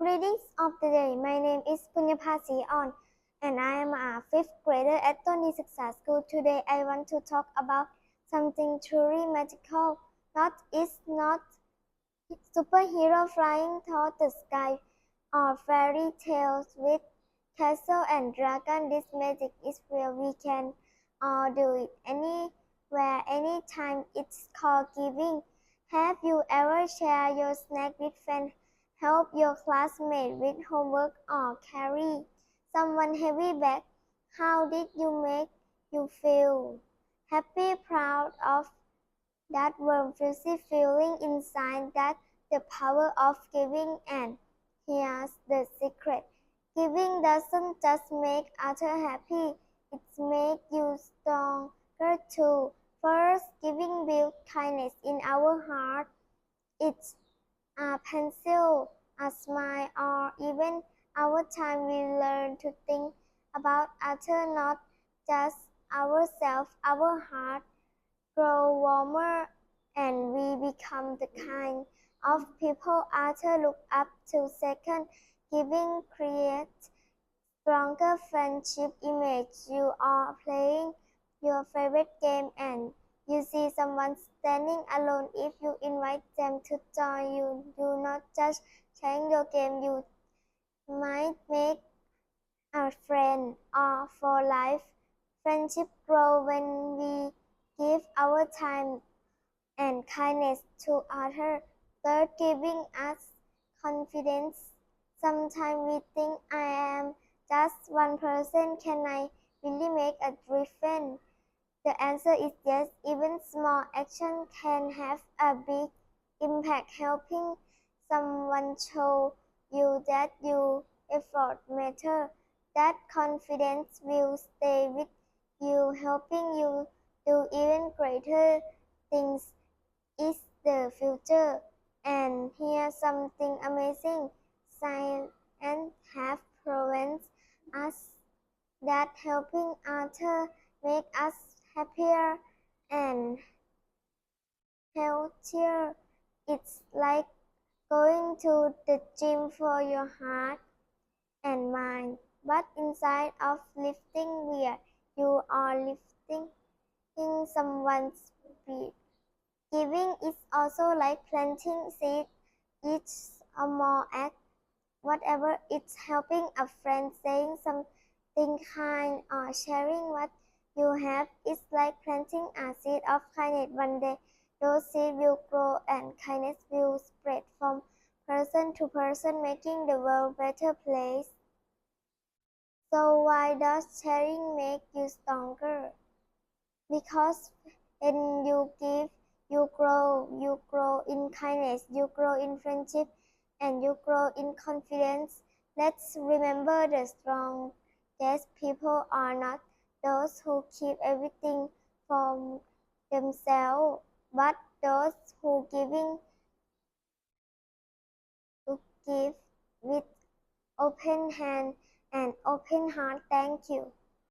Greetings of the day. My name is Punyapasi On, and I am a fifth grader at Tony Success School. Today, I want to talk about something truly magical. Not is not superhero flying through the sky or fairy tales with castle and dragon. This magic is real. We can all do it anywhere, anytime. It's called giving. Have you ever shared your snack with friends? Help your classmate with homework or carry someone heavy bag. How did you make you feel? Happy, proud of that warm, fuzzy feeling inside that the power of giving and here's the secret. Giving doesn't just make others happy, it makes you stronger too. First, giving builds kindness in our heart. It's a pencil, a smile, or even our time we learn to think about other, not just ourselves. Our heart grow warmer and we become the kind of people other look up to. Second, giving creates stronger friendship image. You are playing your favorite game and you see someone standing alone. If you invite them to join you, do not just playing your game. You might make a friend or for life. Friendship grow when we give our time and kindness to others. Third, giving us confidence. Sometimes we think I am just one person. Can I really make a difference? The answer is yes, even small action can have a big impact helping someone show you that your effort matter. That confidence will stay with you, helping you do even greater things is the future. And here's something amazing. Science have proven us that helping others make us happier and healthier. It's like going to the gym for your heart and mind, but inside of lifting weight, you are lifting in someone's spirit. Giving is also like planting seed. Each small act, whatever it's helping a friend, saying something kind, or sharing what you have is like planting a seed of kindness. One day, those seeds will grow and kindness will spread from person to person, making the world a better place. So why does sharing make you stronger? Because when you give, you grow, you grow in kindness, you grow in friendship, and you grow in confidence. Let's remember the strong. Yes, people are not those who keep everything for themselves, but those who giving to give with open hand and open heart. Thank you.